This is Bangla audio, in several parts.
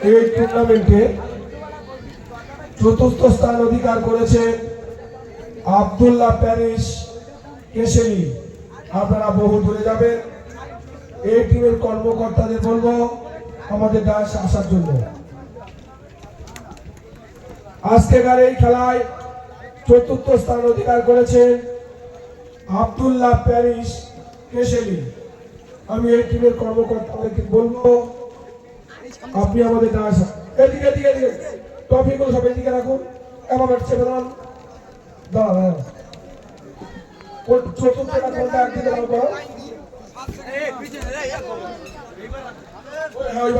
এই টুর্নামেন্টে চতুর্থ স্থান অধিকার করেছে আবদুল্লাহ প্যারিস কেশেলি আপনারা বহু দূরে যাবেন। এই টিমের কর্মকর্তাদের বলব, আমাদের ডান্স আসার জন্য। আজকেকার এই খেলায় চতুর্থ স্থান অধিকার করেছেন আবদুল্লাহ প্যারিস কেশেলি আমি এই টিমের কর্মকর্তাদেরকে বলব আপনি আমাদের ডান্স এদিকে এদিকে এদিকে। টপিকগুলো সব এদিকে রাখুন। এবার চেপে দাঁড়ান। দাঁড়ানো হ্যাঁ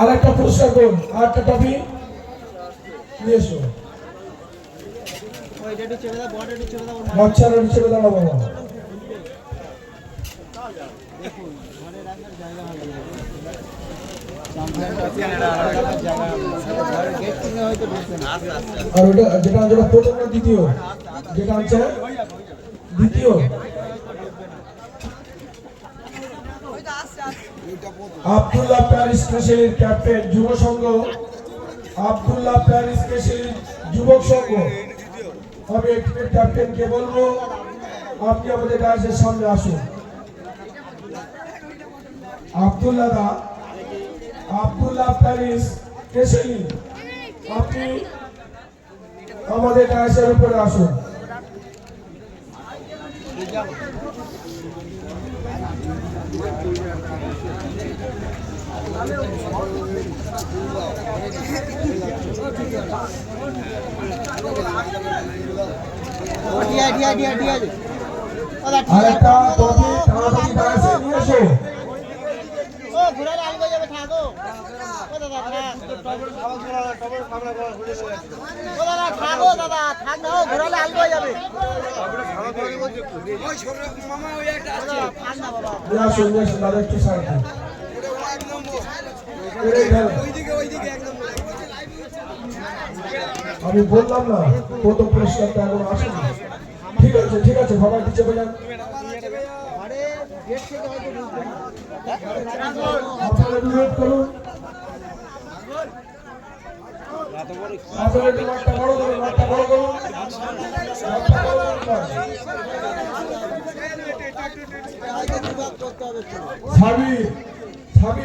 আর একটা পুরস্কার করুন। আর একটা বাচ্চারা দাঁড়াও, বাবা। আর ওটা যেটা যেটা প্রথম না দ্বিতীয় যেটা দ্বিতীয় প্যারিস ক্যাপ্টেন যুব সংঘ। আব্দুল্লাহ প্যারিস যুবক সংঘ। আমি ক্যাপ্টেনকে বলব, আপনি আমাদের ডান্সের সামনে আসুন। আব্দুল্লাহ দা আব্দুল্লাহ প্যারিস কেশিলি আপনি আমাদের ডান্সের উপরে আসুন। আর একটা টপি তাড়াতাড়ি ডান্সে নিয়ে এসো। নিয়ে আসুন দাদা একটু সাইড দিন। এই দেখো। আমি বললাম না প্রথম পুরস্কারটা এখন আসেনি। ঠিক আছে ঠিক আছে বাবা দিচ্ছে বললাম আপনারা wait করুন আপনারা একটু মাঠটা বড় করুন মাঠটা বড় করুন মাঠটা বড় করুন।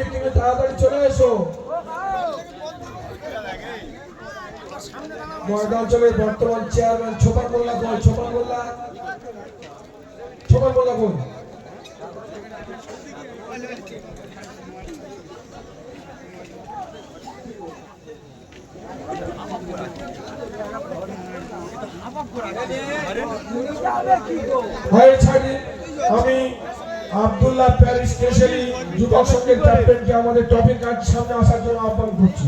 এখানে তাড়াতাড়ি চলে এসো। ময়দাঞ্চলের বর্তমান চেয়ারম্যান ছোপান মোল্লা কই ছোপান মোল্লা ছোপান মোল্লা কই হয় ছাড়ি। আমি আব্দুল্লাহ প্যারিস কেশরি যুবক সংঘের ক্যাপ্টেনকে আমাদের টপিক কার্ড সামনে আসার জন্য আহ্বান করছি।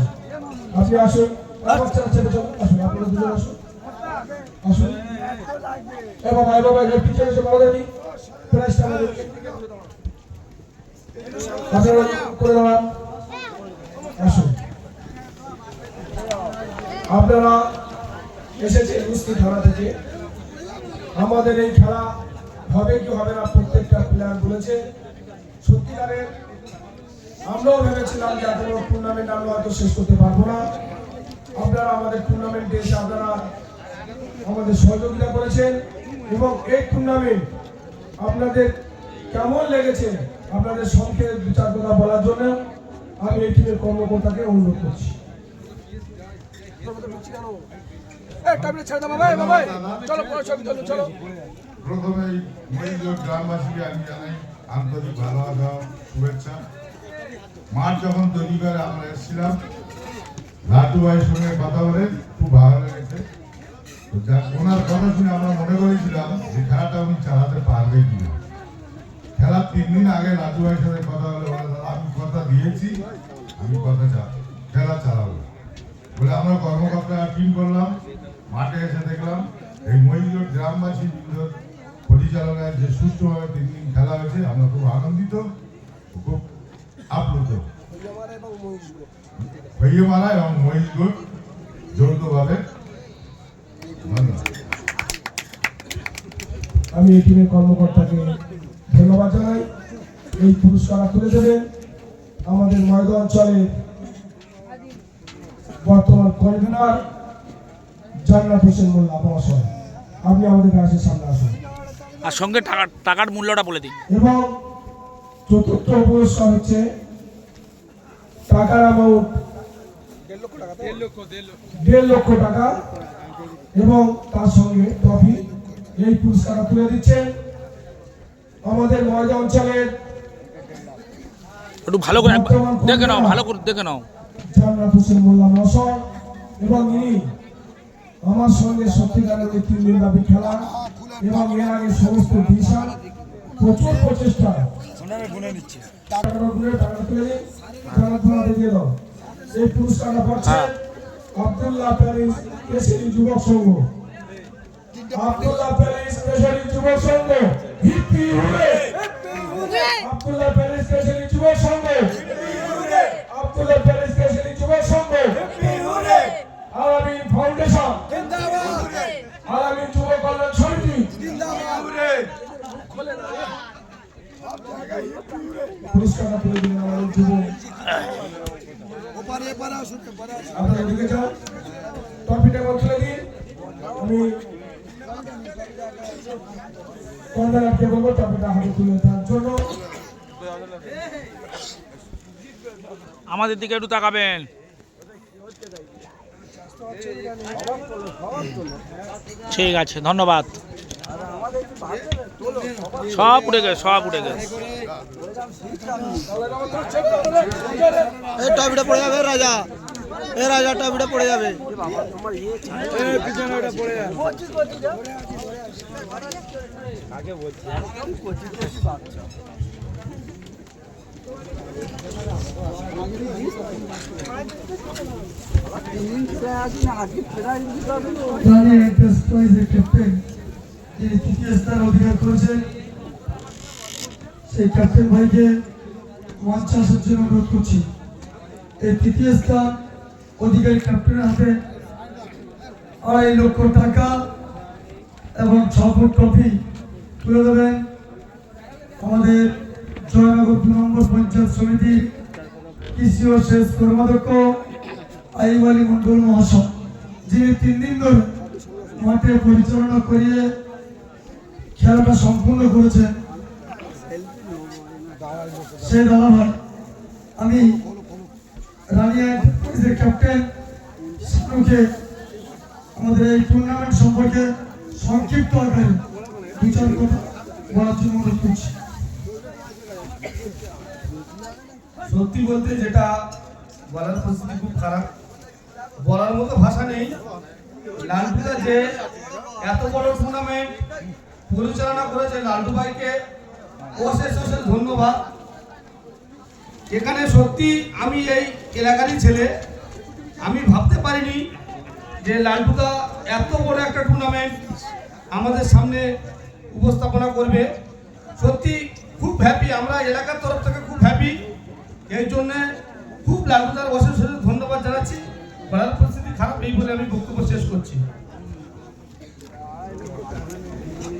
আপনি আসুন। চলুন আপনারা দুজন আসুন। আসুন। করে আসুন। আপনারা মুস্তি থানা থেকে আমাদের এই খেলা হবে কি হবে না প্রত্যেকটা প্লেয়ার বলেছে। সত্যিকারের আমরাও ভেবেছিলাম যে এত টুর্নামেন্ট আমরা হয়তো শেষ করতে পারব না। আপনারা আমাদের টুর্নামেন্টে এসে আপনারা আমাদের সহযোগিতা করেছেন এবং এই টুর্নামেন্ট আপনাদের কেমন লেগেছে আপনাদের সংক্ষেপে দু চার কথা বলার জন্য আমি এই টিমের কর্মকর্তাকে অনুরোধ করছি। প্রথমেই মহিলা গ্রামবাসীকে আমি জানাই আন্তরিক ভালোবাসা, শুভেচ্ছা। মাঠ যখন তৈরি আমরা এসেছিলাম। লাটু ভাইয়ের সঙ্গে কথা বলে খুব ভালো লেগেছে। ওনার কথা শুনে আমরা মনে করেছিলাম যে খেলাটা উনি চালাতে পারবে কিনা। খেলার তিন দিন আগে লাটু ভাইয়ের সাথে কথা বলে আমি কথা দিয়েছি, আমি কথা খেলা চালাবো। বলে আমরা কর্মকর্তা টিম করলাম। মাঠে এসে দেখলাম এই মহিলা গ্রামবাসী বৃন্দ পরিচালনায় যে সুষ্ঠুভাবে তিন দিন খেলা হয়েছে, আমরা খুব আনন্দিত, খুব আপ্লুত। হইয়েমারা এবং মহিষগড় যৌথভাবে আমি এই টিমের কর্মকর্তাকে ধন্যবাদ জানাই। এই পুরস্কার তুলে দেবেন আমাদের আমাদের ময়দা অঞ্চলের বর্তমান কনভেনার জান্নাত হোসেন মোল্লা মহাশয় আপনি আমাদের কাছে সামনে আসুন। আর সঙ্গে টাকা টাকার মূল্যটা বলে দিন। এবং চতুর্থ পুরস্কার হচ্ছে টাকার অ্যামাউন্ট দেড় লক্ষ টাকা এবং তার সঙ্গে ট্রফি এই পুরস্কারটা তুলে দিচ্ছেন আমাদের ময়দা অঞ্চলের একটু ভালো করে দেখে নাও ভালো করে দেখে নাও। জান্নাত হোসেন মোল্লা মহাশয় এবং ইনি আমার সঙ্গে সত্যিকারের এই তিন দিন ব্যাপী খেলা এবং এর আগে সমস্ত দিশা প্রচুর প্রচেষ্টা। এই পুরস্কারটা পাচ্ছে। আব্দুল্লাহ প্যারিস কেশরী যুবক সংঘ আব্দুল্লাহ প্যারিস কেশরী যুবক সংঘ হুরে আব্দুল্লাহ দিন আমাদের যুব আপনারা ট্রফিটা এবার দিন। আমি কর্নারকে বলব? ট্রফিটা হাতে তুলে দেওয়ার জন্য। আমাদের দিকে একটু তাকাবেন। ঠিক আছে ধন্যবাদ। সব উঠে গেছে সব উঠে গেছে। এই টপিটা পড়ে যাবে রাজা। এ রাজা টপিটা পড়ে যাবে। রানী এন্টারপ্রাইজের ক্যাপ্টেন যিনি তৃতীয় স্থান অধিকার করেছেন, সেই ক্যাপ্টেন ভাইকে মঞ্চে আসার জন্য অনুরোধ করছি। এই তৃতীয় স্থান অধিকারী ক্যাপ্টেনের হাতে আড়াই লক্ষ টাকা এবং ছ ফুট ট্রফি তুলে দেবেন আমাদের জয়নগর দু নম্বর পঞ্চায়েত সমিতির কৃষি ও সেচ কর্মাধ্যক্ষ আইব আলী মন্ডল মহাশয়, যিনি তিন দিন ধরে মাঠে পরিচালনা করিয়ে খেলাটা সম্পূর্ণ করেছেন সেই দাদা আমি রানিয়া এন্টারপ্রাইজের ক্যাপ্টেন আমাদের এই টুর্নামেন্ট সম্পর্কে সংক্ষিপ্ত আকারে দু চার কথা বলার জন্য অনুরোধ করছি। সত্যি বলতে যেটা বলার পরিস্থিতি খুব খারাপ। বলার মতো ভাষা নেই। লালটুদা যে এত বড় টুর্নামেন্ট পরিচালনা করেছে লালটু ভাইকে। অশেষ অশেষ ধন্যবাদ। এখানে সত্যি আমি এই এলাকারই ছেলে। আমি ভাবতে পারিনি যে লালটুদা এত বড় একটা টুর্নামেন্ট আমাদের সামনে উপস্থাপনা করবে। সত্যি খুব হ্যাপি আমরা এলাকার তরফ থেকে খুব হ্যাপি এই জন্যে খুব লালটুদার অশেষ অশেষ ধন্যবাদ জানাচ্ছি। বলার পরিস্থিতি খারাপ এই বলে আমি বক্তব্য শেষ করছি পালি হয়ে যাক নওয়াজুল নাসির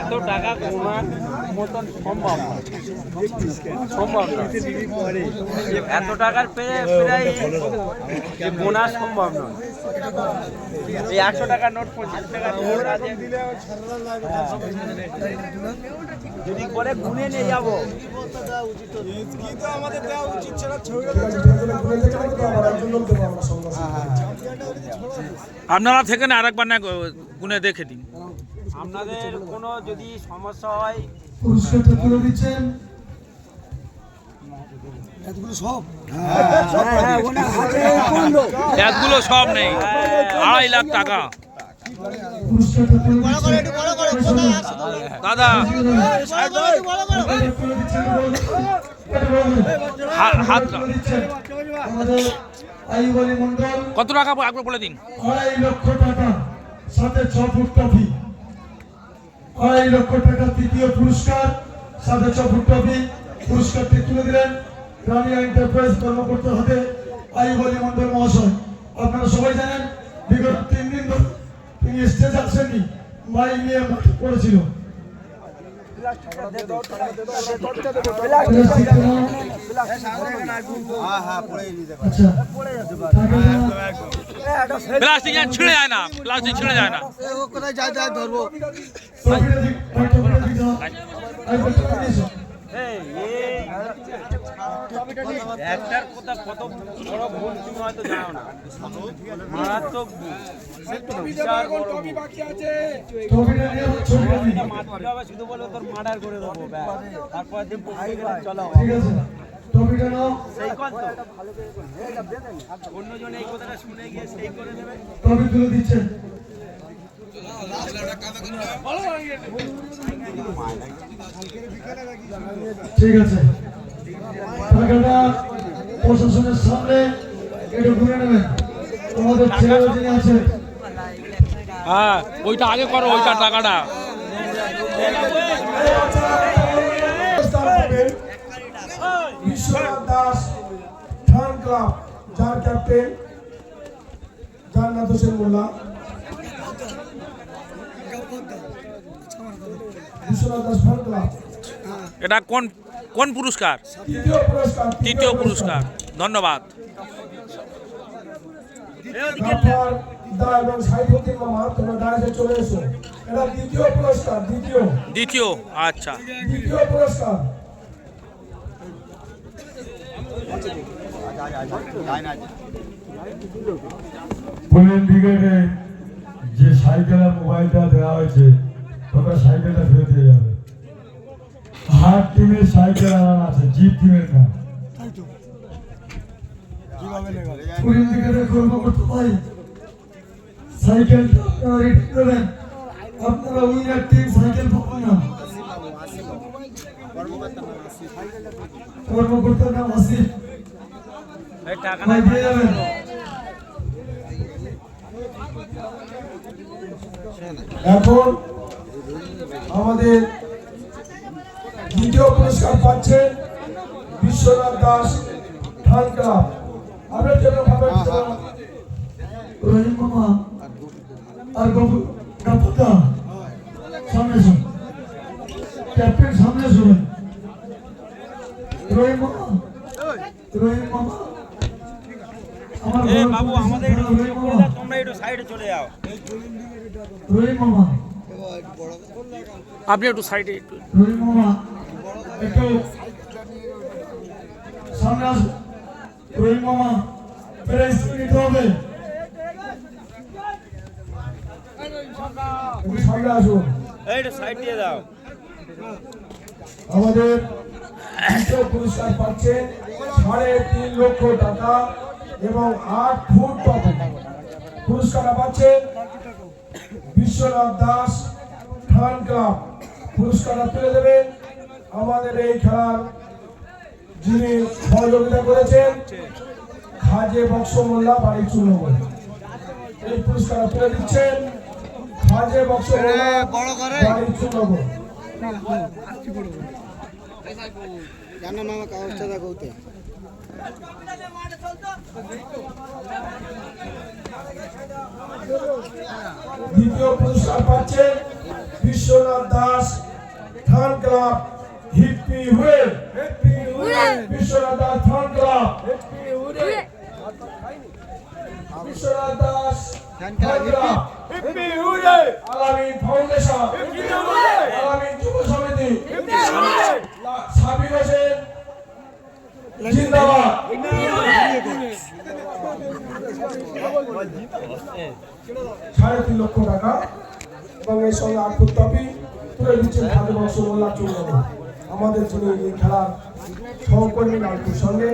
এত টাকা কমার মতন সম্ভব না। সম্ভব না। এত টাকার পেয়ে প্রায় গোনা সম্ভব নয় এই একশো টাকার নোট পঁচিশ টাকা নোট আছে যদি করে গুনে নিয়ে যাব। ঠিক আছে, টেবিলে ঘুরে দেখে নেব তো আবার একজন লোক দেবো আমরা সঙ্গে সঙ্গে। আপনারা থেকে না আরেকবার না গুনে দেখে দিন। আপনাদের কোনো যদি সমস্যা হয় তুলে দিচ্ছেন সব নেই। আড়াই লাখ টাকা। দাদা। কত টাকা একবার বলে দিন। আড়াই লক্ষ টাকা, সাথে ছ ফুট ট্রফি আড়াই লক্ষ টাকা তৃতীয় পুরস্কার, সাথে চপুর ট্রফি পুরস্কারটি তুলে দিলেন রানিয়া এন্টারপ্রাইজ কর্মকর্তা হাতে আয়ুব আলী মন্ডল মহাশয়। আপনারা সবাই জানেন, বিগত তিন দিন ধরে তিনি স্টেজ আসেননি, মাইক নিয়ে আচ্ছা প্লাস্টিক ছিঁড়ে যায় না প্লাস্টিক ছিঁড়ে যায় না কোথায় যায় যায় ধরবো একটার কথা কত বড় ভুল তুমি হয়তো জানো না। মারাত্মক ভুল। শুধু বলে তোর মার্ডার করে দেবো। তারপর দিন চলো। অন্যজন এই কথাটা শুনে গিয়ে সেই করে দেবে। তুলে ঠিক আছে। টাকাটা প্রশাসনের সামনে একটু ঘুরে নেবেন। তোমাদের ছেলেরা যিনি আছে। হ্যাঁ ওইটা আগে করো ওইটা টাকাটা বিশ্বনাথ দাস ফান ক্লাব যার captain Jannat Hossain Molla Biswanath Das fun club এটা কোন কোন পুরস্কার? তৃতীয় পুরস্কার। ধন্যবাদ। তারপর দা এবং সাইফুদ্দিন মামা তোমরা দাঁড়িয়ে চলে এসো এটা দ্বিতীয়। দ্বিতীয় দ্বিতীয় আচ্ছা দ্বিতীয় পুরস্কার পুলিশ ব্রিগেডে যে সাইকেল আর মোবাইলটা দেওয়া হয়েছে তোমরা সাইকেলটা ফেরত দিয়ে যাবে। হাট টিমের সাইকেল আনার আছে জিপ টিমের না কর্মকর্তা আপনারা উইনার টিম সাইকেল পাবেন না। কর্মকর্তার নাম আসিফ। টাকা ভাই দিয়ে যাবেন এখন আমাদের দ্বিতীয় পুরস্কার পাচ্ছেন বিশ্বনাথ দাস ফান ক্লাব আপনার জন্য রহিম মামা আর গপু গাপুদা সামনে শুন ক্যাপ্টেন সামনে শুনুন রহিম মামা রহিম মামা। আমার বাবু আমাদের একটু সাইডে চলে যাও। আপনি একটু সাইডে একটু। একটু সামনে আসুন রহিম মামা প্রাইজ নিতে হবে সামনে আসুন এই সাইড দিয়ে দাও। আমাদের দ্বিতীয় পুরস্কার পাচ্ছেন সাড়ে তিন লক্ষ টাকা এবং আট ফুট টপি পুরস্কারটা পাচ্ছেন বিশ্বনাথ দাস ফান ক্লাব। পুরস্কারটা তুলে দেবেন আমাদের এই খেলার যিনি সহযোগিতা করেছেন খাজে বক্স মোল্লা বাড়ি চুনগর এই পুরস্কারটা তুলে দিচ্ছেন খাজে বক্স বাড়ি চুনগর জানা মামা কাগজ চাঁদা কৌতে দ্বিতীয় পুরস্কার পাচ্ছেন বিশ্বনাথ দাস ফান ক্লাব হিপি হুয়ে Biswanath Das fun club. Biswanath Das fun club Alamin foundation. Alamin যুব সমিতি। সাবির হোসেন। জিন্দাবাদ। সাড়ে তিন লক্ষ টাকা সঙ্গে আট ফুট টপি তুলে দিচ্ছেন চৌধুরী। আমাদের যিনি এই খেলার সহকর্মী লালপুর সঙ্গে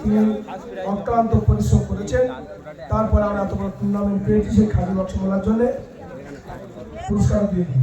তিনি অক্লান্ত পরিশ্রম করেছেন। তারপরে আমরা এত বড় টুর্নামেন্ট পেয়েছি সেই বংশ মোল্লার জন্য। পুরস্কার দিয়ে দিই।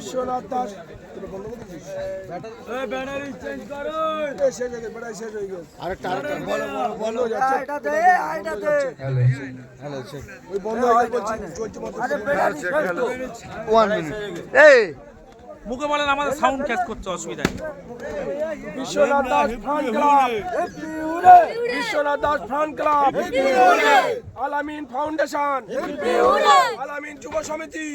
বিশ্বনাথ দাস। বলো ওয়ান মিনিট এই মুখে বলেন আমাদের সাউন্ড ক্যাচ করছে অসুবিধা নেই। Biswanath Das fun club Biswanath Das fun club Alamin foundation Alamin যুব সমিতি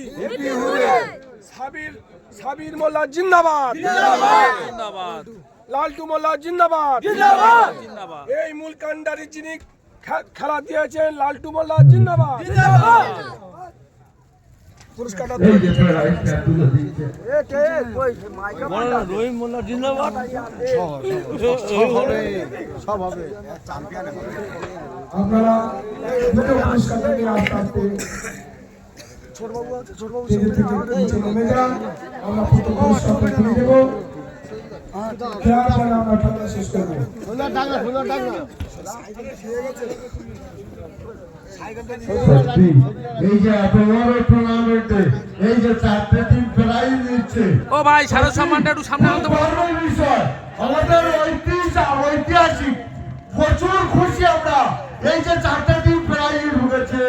সাবির সাবির মোল্লা জিন্দাবাদ। জিন্দাবাদ। লালটু মোল্লা জিন্দাবাদ। জিন্দাবাদ। এই মূল কান্ডারি যিনি খে- খেলা দিয়েছেন লালটু মোল্লা জিন্দাবাদ। পুরস্কারটা তুলে দিন। সব হবে আপনারা দুটো পুরস্কার থেকে আস্তে থেকে নিচে নেমে যান আমরা প্রথম পুরস্কারটা তুলে দেব দেওয়ার আমরা খেলা শেষ করব। সত্যি এই যে এত বড় টুর্নামেন্টে এই যে চারটে টিম প্রাইজ নিচ্ছে। ও ভাই সারো সম্মানটা একটু সামনে আনতে গর্বের বিষয় আমাদের ঐতিহ্য ঐতিহাসিক প্রচুর খুশি আমরা। এই যে চারটে টিম প্রাইজ ঢুকেছে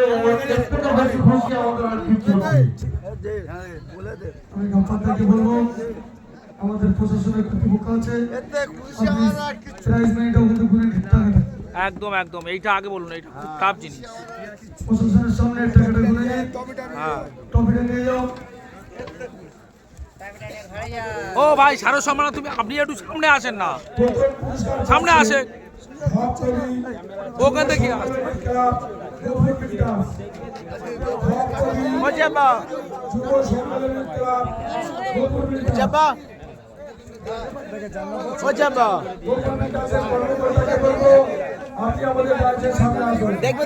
খুশি আমাদের আর কিছু আমি বলব আমাদের প্রশাসনের কর্তৃপক্ষ আছে। প্রাইজ মানিটাও কিন্তু ঘুরে ঠিকঠাক আছে একদম একদম। এইটা আগে বলুন এইটা খুব টাফ জিনিস। প্রশাসনের সামনে টাকাটা ঘুরে নিয়ে হ্যাঁ। টপিটা নিয়ে যাও। ও ভাই সারো সম্মান তুমি আপনি একটু সামনে আসেন না। সামনে আসে ভক্তবী ওখান থেকে আস। দেখবে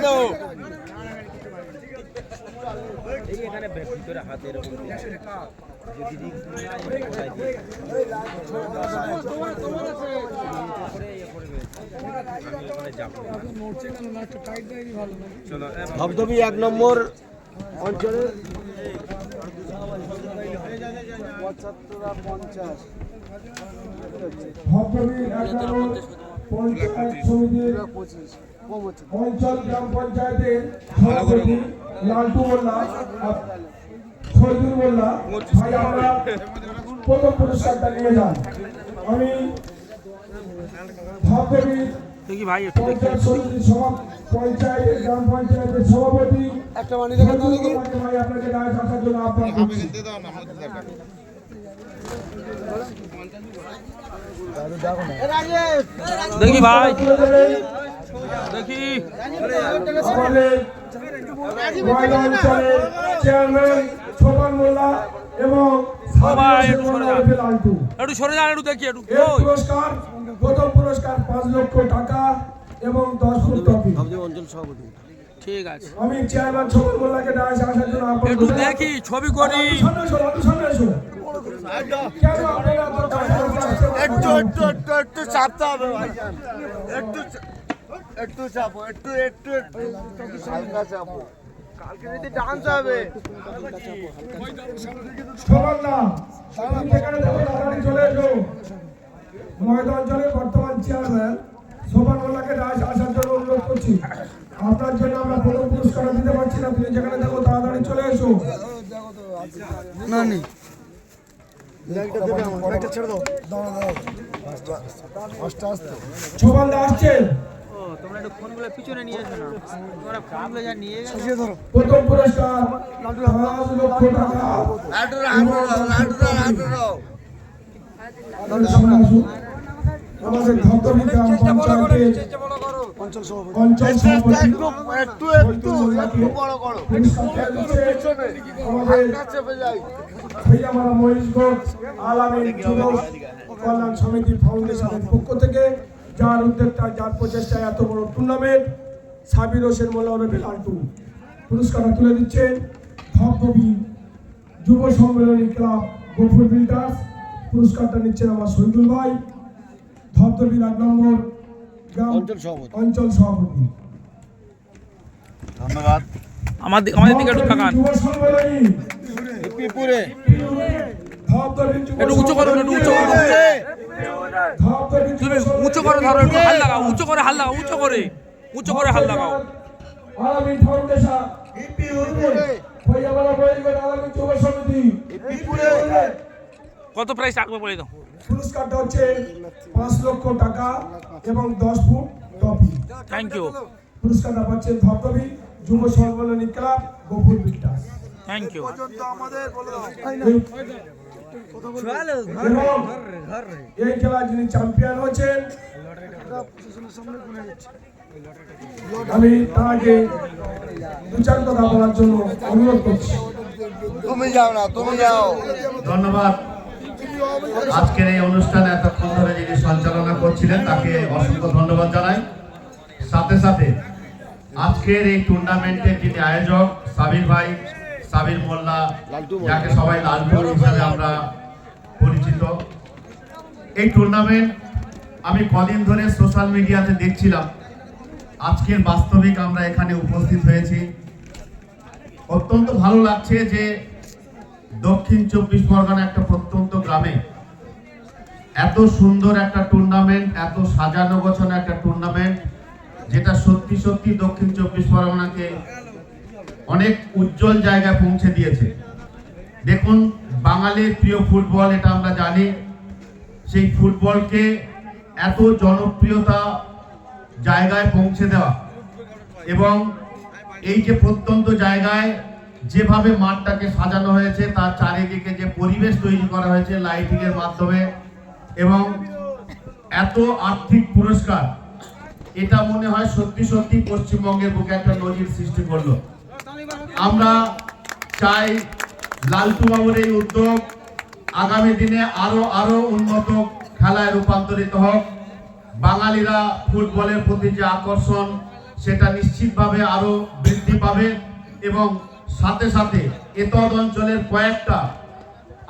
ধবধবি এক নম্বর অঞ্চলের। ভক্তবী এগারো পঞ্চায়েত সমিতির অঞ্চল গ্রাম পঞ্চায়েতের সভাপতি লালটু মোল্লা শহীদুল মোল্লা ভাই আমরা প্রথম পুরস্কারটা নিয়ে যান। আমি ভক্তবী দেখি ভাই একটু দেখি। পঞ্চায়েত গ্রাম পঞ্চায়েতের সভাপতি একটা মানি আপনাকে ডাক আসার জন্য আহ্বান করছি। দেখি ভাই। দেখি। চেয়ারম্যান মোল্লা এবং সবাই একটু সরে যান। একটু সরে যান একটু দেখি একটু। পুরস্কার প্রথম পুরস্কার পাঁচ লক্ষ টাকা এবং দশ ফুট অঞ্চল সভাপতি। ঠিক আছে। আমি চেয়ারম্যান মোল্লাকে ডাকে আসার জন্য একটু দেখি ছবি করি। সামনে সামনে কেন? একটু একটু একটু একটু চাপতে হবে ভাইজান। একটু একটু চাপো একটু একটু একটু। হালকা চাপো। কালকে যদি ডান্স হবে সোপান না, তুমি যেখানে তাড়াতাড়ি চলে এসো। ময়দা অঞ্চলের বর্তমান চেয়ারম্যান মোল্লাকে ডাকে আসার জন্য অনুরোধ করছি। আপনার জন্য আমরা প্রথম পুরস্কার দিতে পারছি না। তুমি যেখানে দেখো তাড়াতাড়ি চলে এসো। না নেই ব্যাগটা দেবে আমার ব্যাগটা ছেড়ে দাও। দাঁড়া দাঁড়াও আস্তে আস্তে সোপান দা আসছে ও তোমরা একটু ফোনগুলো পিছনে নিয়ে এসো না। তোমরা ফোনগুলো যা নিয়ে গেছো ধরো। প্রথম পুরস্কার পাঁচ লক্ষ টাকা। আমাদের গ্রাম অঞ্চল সভাপতি। একটু একটু একটু একটু বড় করো। পুরস্কার দিচ্ছে আমাদের হালকা চেপে যাই ভৈয়ামারা মহিষগঞ্জ আলামিন যুব কল্যাণ সমিতি ফাউন্ডেশনের পক্ষ থেকে যার উদ্যোগটা যার প্রচেষ্টায় এত বড় টুর্নামেন্ট সাবির হোসেন মোল্লা ওরফে লালটু। পুরস্কারটা তুলে দিচ্ছেন ধবধবি যুব সম্মেলনী ক্লাব গফুর বিল্ডার্স। পুরস্কারটা নিচ্ছেন আমার শহীদুল ভাই। ধবধবির এক নম্বর গ্রাম অঞ্চল সভাপতি। ধন্যবাদ। আমাদের আমাদের দিকে একটু তাকান। পিপুরে একটু উঁচু করো একটু উঁচু করো। ধবধবির তুমি উঁচু করো ধরো একটু হাল লাগাও উঁচু করে হাল লাগাও উঁচু করে উঁচু করে হাল লাগাও। আলামিন ফাউন্ডেশন ভৈয়াবালা বৈরিগঞ্জ আলামিন যুব সমিতি। কত প্রাইস থাকবে বলে দাও? পুরস্কারটা হচ্ছে পাঁচ লক্ষ টাকা এবং দশ ফুট ট্রফি থ্যাংক ইউ পুরস্কারটা পাচ্ছেন যুব সম্মেলনী ক্লাব থ্যাংক ইউ এই খেলায় যিনি চ্যাম্পিয়ন হয়েছেন আমি আগে দু চার কথা বলার জন্য অনুরোধ করছি। তুমি যাও না তুমি যাও। ধন্যবাদ। আজকের এই অনুষ্ঠানে এতক্ষণ ধরে যিনি সঞ্চালনা করছিলেন, তাকে অসংখ্য ধন্যবাদ জানাই। সাথে সাথে আজকের এই টুর্নামেন্টের যিনি আয়োজক, সাবির ভাই, সাবির মোল্লা, যাকে সবাই লালটু হিসাবে আমরা পরিচিত। এই টুর্নামেন্ট আমি কদিন ধরে সোশ্যাল মিডিয়াতে দেখছিলাম। আজকের বাস্তবিক আমরা এখানে উপস্থিত হয়েছি। অত্যন্ত ভালো লাগছে যে দক্ষিণ চব্বিশ পরগনা একটা প্রত্যন্ত গ্রামে। এত সুন্দর একটা টুর্নামেন্ট এত সাজানো গোছানো একটা টুর্নামেন্ট যেটা সত্যি সত্যি দক্ষিণ চব্বিশ পরগনাকে অনেক উজ্জ্বল জায়গায় পৌঁছে দিয়েছে। দেখুন, বাঙালির প্রিয় ফুটবল, এটা আমরা জানি। সেই ফুটবলকে এত জনপ্রিয়তা জায়গায় পৌঁছে দেওয়া এবং এই যে প্রত্যন্ত জায়গায় যেভাবে মাঠটাকে সাজানো হয়েছে, তার চারিদিকে যে পরিবেশ তৈরি করা হয়েছে লাইটিং এর মাধ্যমে এবং এত আর্থিক পুরস্কার, এটা মনে হয় সত্যি সত্যি পশ্চিমবঙ্গের বুকে একটা নজির সৃষ্টি করল। আমরা চাই লালটু বাবুর এই উদ্যোগ আগামী দিনে আরও আরও উন্নত খেলায় রূপান্তরিত হোক। বাঙালিরা ফুটবলের প্রতি যে আকর্ষণ, সেটা নিশ্চিতভাবে আরও বৃদ্ধি পাবে এবং সাথে সাথে এতদ অঞ্চলের কয়েকটা,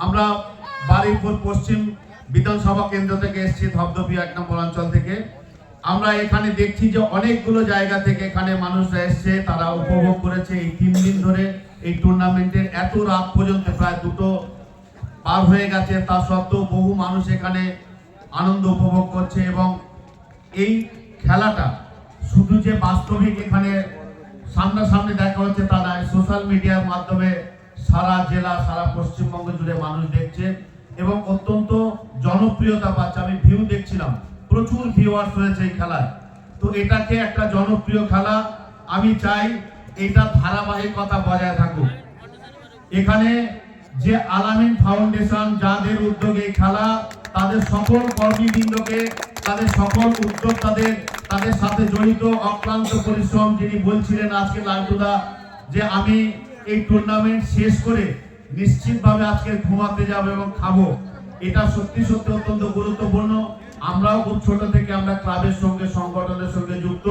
আমরা বারুইপুর পশ্চিম বিধানসভা কেন্দ্র থেকে এসেছি, ধবধবি এক নম্বর অঞ্চল থেকে। আমরা এখানে দেখছি যে অনেকগুলো জায়গা থেকে এখানে মানুষরা এসছে, তারা উপভোগ করেছে। এই তিন দিন ধরে এই টুর্নামেন্টের এত রাত পর্যন্ত প্রায় দুটো পার হয়ে গেছে, তা সত্ত্বেও বহু মানুষ এখানে আনন্দ উপভোগ করছে এবং এই খেলাটা শুধু যে বাস্তবিক এখানে সামনাসামনি দেখা হচ্ছে তা নয় সোশ্যাল মিডিয়ার মাধ্যমে সারা জেলা, সারা পশ্চিমবঙ্গ জুড়ে মানুষ দেখছে এবং অত্যন্ত জনপ্রিয়তা পাচ্ছে। আমি ভিউ দেখছিলাম, প্রচুর ভিউয়ার্স হয়েছে এই খেলায়। তো এটাকে একটা জনপ্রিয় খেলা, আমি চাই এটা ধারাবাহিকতা বজায় থাকুক। এখানে যে আলামিন ফাউন্ডেশন যাদের উদ্যোগে খেলা, তাদের সকল কর্মীবৃন্দকে তাদের সকল উদ্যোক্তাদের, তাদের সাথে জড়িত অক্লান্ত পরিশ্রম যিনি বলছিলেন আজকে লালটুদা যে আমি এই টুর্নামেন্ট শেষ করে নিশ্চিতভাবে আজকে ঘুমাতে যাব এবং খাব। এটা সত্যি সত্যি অত্যন্ত গুরুত্বপূর্ণ। আমরাও খুব ছোট থেকে আমরা ক্লাবের সঙ্গে, সংগঠনের সঙ্গে যুক্ত,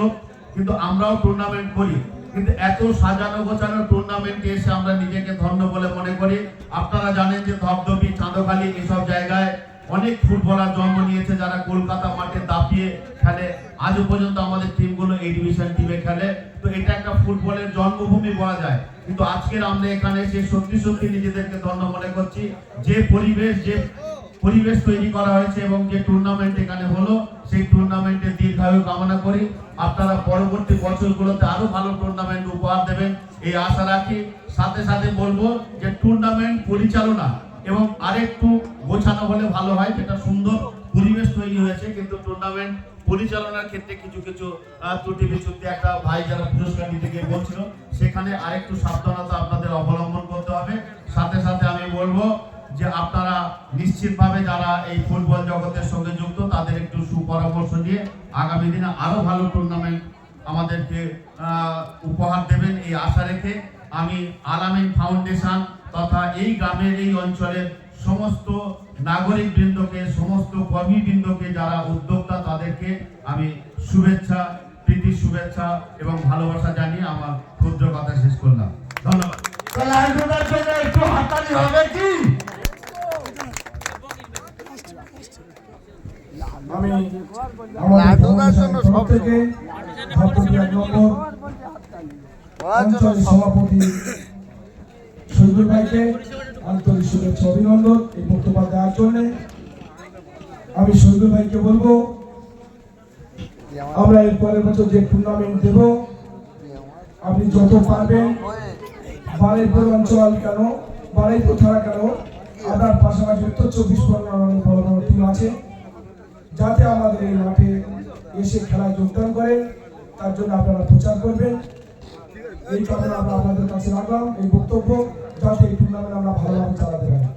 কিন্তু আমরাও টুর্নামেন্ট করি। কিন্তু এত সাজানো গোছানো টুর্নামেন্টে এসে আমরা নিজেকে ধন্য বলে মনে করি। আপনারা জানেন যে ধবধবি চাঁদখালি এসব জায়গায় অনেক ফুটবলার জন্ম নিয়েছে যারা কলকাতা মাঠে দাপিয়ে খেলে। আজও পর্যন্ত আমাদের টিমগুলো এই ডিভিশন টিমে খেলে। তো এটা একটা ফুটবলের জন্মভূমি বলা যায়। কিন্তু আজকের আমরা এখানে এসে সত্যি সত্যি নিজেদেরকে ধন্য মনে করছি। যে পরিবেশ যে পরিবেশ তৈরি করা হয়েছে এবং যে টুর্নামেন্ট এখানে হলো, সেই টুর্নামেন্টের দীর্ঘায়ু কামনা করি। আপনারা পরবর্তী বছরগুলোতে আরও ভালো টুর্নামেন্ট উপহার দেবেন। এই আশা রাখি। সাথে সাথে বলব যে টুর্নামেন্ট পরিচালনা এবং আরেকটু গোছানো হলে ভালো হয়, যেটা সুন্দর পরিবেশ তৈরি হয়েছে। কিন্তু টুর্নামেন্ট পরিচালনার ক্ষেত্রে কিছু কিছু ত্রুটি বিচ্যুতি একটা ভাই যারা পুরস্কার নিতে গিয়ে বলছিল, সেখানে আরেকটু সাবধানতা আপনাদের অবলম্বন করতে হবে। সাথে সাথে আমি বলব যে আপনারা নিশ্চিতভাবে যারা এই ফুটবল জগতের সঙ্গে যুক্ত, তাদের একটু সুপরামর্শ নিয়ে আগামী দিনে আরও ভালো টুর্নামেন্ট আমাদেরকে উপহার দেবেন, এই আশা রেখে আমি আলামিন ফাউন্ডেশন তথা এই গ্রামের এই অঞ্চলের সমস্ত নাগরিক বৃন্দকে সমস্ত কর্মী বৃন্দকে যারা উদ্যোক্তা তাদেরকে আমি শুভেচ্ছা প্রীতি শুভেচ্ছা এবং ভালোবাসা জানিয়ে আমার ক্ষুদ্র কথা শেষ করলাম। ধন্যবাদ। লালটুকার একটু হাততালি হবে কি? আমি আমাদের শহীদুল ভাইকে আন্তরিক শুভেচ্ছা, অভিনন্দন। এই বক্তব্য দেওয়ার জন্য আমি শহীদুল ভাইকে বলব, আমরা এর পরের বছর যে টুর্নামেন্ট দেব, আপনি যত পারবেন বারুইপুর অঞ্চল কেন বারুইপুর থানা কেন আদার পাশাপাশি উত্তর চব্বিশ পরগনার অনেক বড় বড় টিম আছে, যাতে আমাদের এই মাঠে এসে খেলায় যোগদান করেন তার জন্য আপনারা প্রচার করবেন। এই কারণে আমরা আপনাদের কাছে রাখলাম, এই বক্তব্য। যাতে এই টুর্নামেন্ট আমরা ভালোভাবে চালাতে পারি।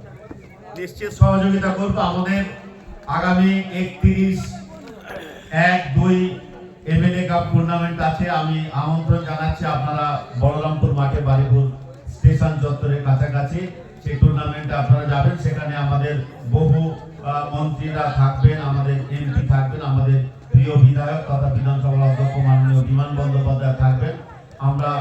নিশ্চিত সহযোগিতা করব আমাদের আগামী একত্রিশ এক দুই এমএলএ কাপ টুর্নামেন্ট আছে। আমি আমন্ত্রণ জানাচ্ছি আপনারা বলরামপুর মাঠে বারিপুর স্টেশন চত্বরের কাছাকাছি। সেই টুর্নামেন্টে আপনারা যাবেন। সেখানে আমাদের বহু মন্ত্রীরা থাকবেন, আমাদের এমপি থাকবেন, আমাদের প্রিয় বিধায়ক তথা বিধানসভার অধ্যক্ষ মাননীয় বিমান বন্দ্যোপাধ্যায় থাকবেন। আমরা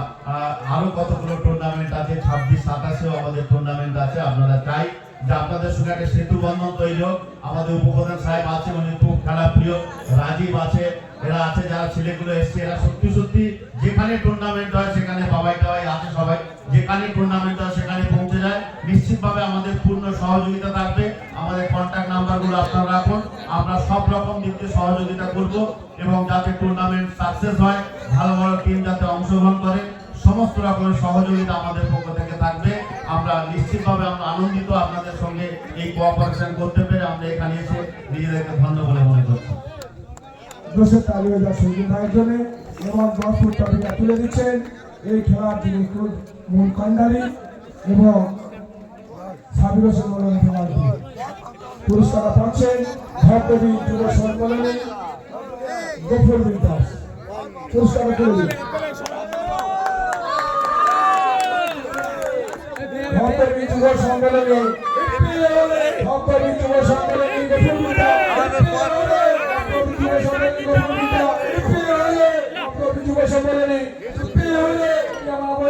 আরও কতগুলো টুর্নামেন্ট আছে? ছাব্বিশ, সাতাশেও আমাদের টুর্নামেন্ট আছে, আপনারা চাই। যে আপনাদের সঙ্গে একটা সেতু বন্ধন তৈরি হোক, আমাদের উপপ্রধান সাহেব আছে, উনি খুব খেলা প্রিয়, রাজীব আছে, এরা আছে, যারা ছেলেগুলো এসছে, এরা সত্যি সত্যি যেখানে টুর্নামেন্ট হয়, সেখানে বাবাই টাবাই আছে সবাই। যেখানে টুর্নামেন্ট হয়, সেখানে পৌঁছে যায়, নিশ্চিতভাবে আমাদের পূর্ণ সহযোগিতা থাকবে। আমাদের কন্ট্যাক্ট নাম্বারগুলো আপনারা রাখুন। আমরা সব রকম দিক দিয়ে সহযোগিতা করব এবং যাতে টুর্নামেন্ট সাকসেস হয়, ভালো ভালো টিম যাতে অংশগ্রহণ করে, সমস্ত রকমের সহযোগিতা আমাদের পক্ষ থেকে থাকবে। আমরা নিশ্চিতভাবে আমরা আনন্দিত আপনাদের সঙ্গে এই কোঅপারেশন করতে পেরে আমরা এখানে এসে নিজেদেরকে ধন্য বলে মনে করছি। দোষের তালি যায় সঞ্জীব ভাইয়ের জন্য এবং দশ ফুট ট্রফিটা তুলে দিচ্ছেন। এই খেলার যিনি মূল কান্ডারি এবং সাবির হোসেন মৌলানা ফেলার পুরস্কার পাচ্ছেন ভারতবী যুব সম্মেলনে গফর বিন্দাস পুরস্কার তুলে দিন। ভারতবী যুব সম্মেলনে যুব সম্মেলনে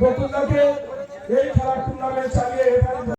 বকুলদাকে এই খেলার টুর্নামেন্ট চালিয়ে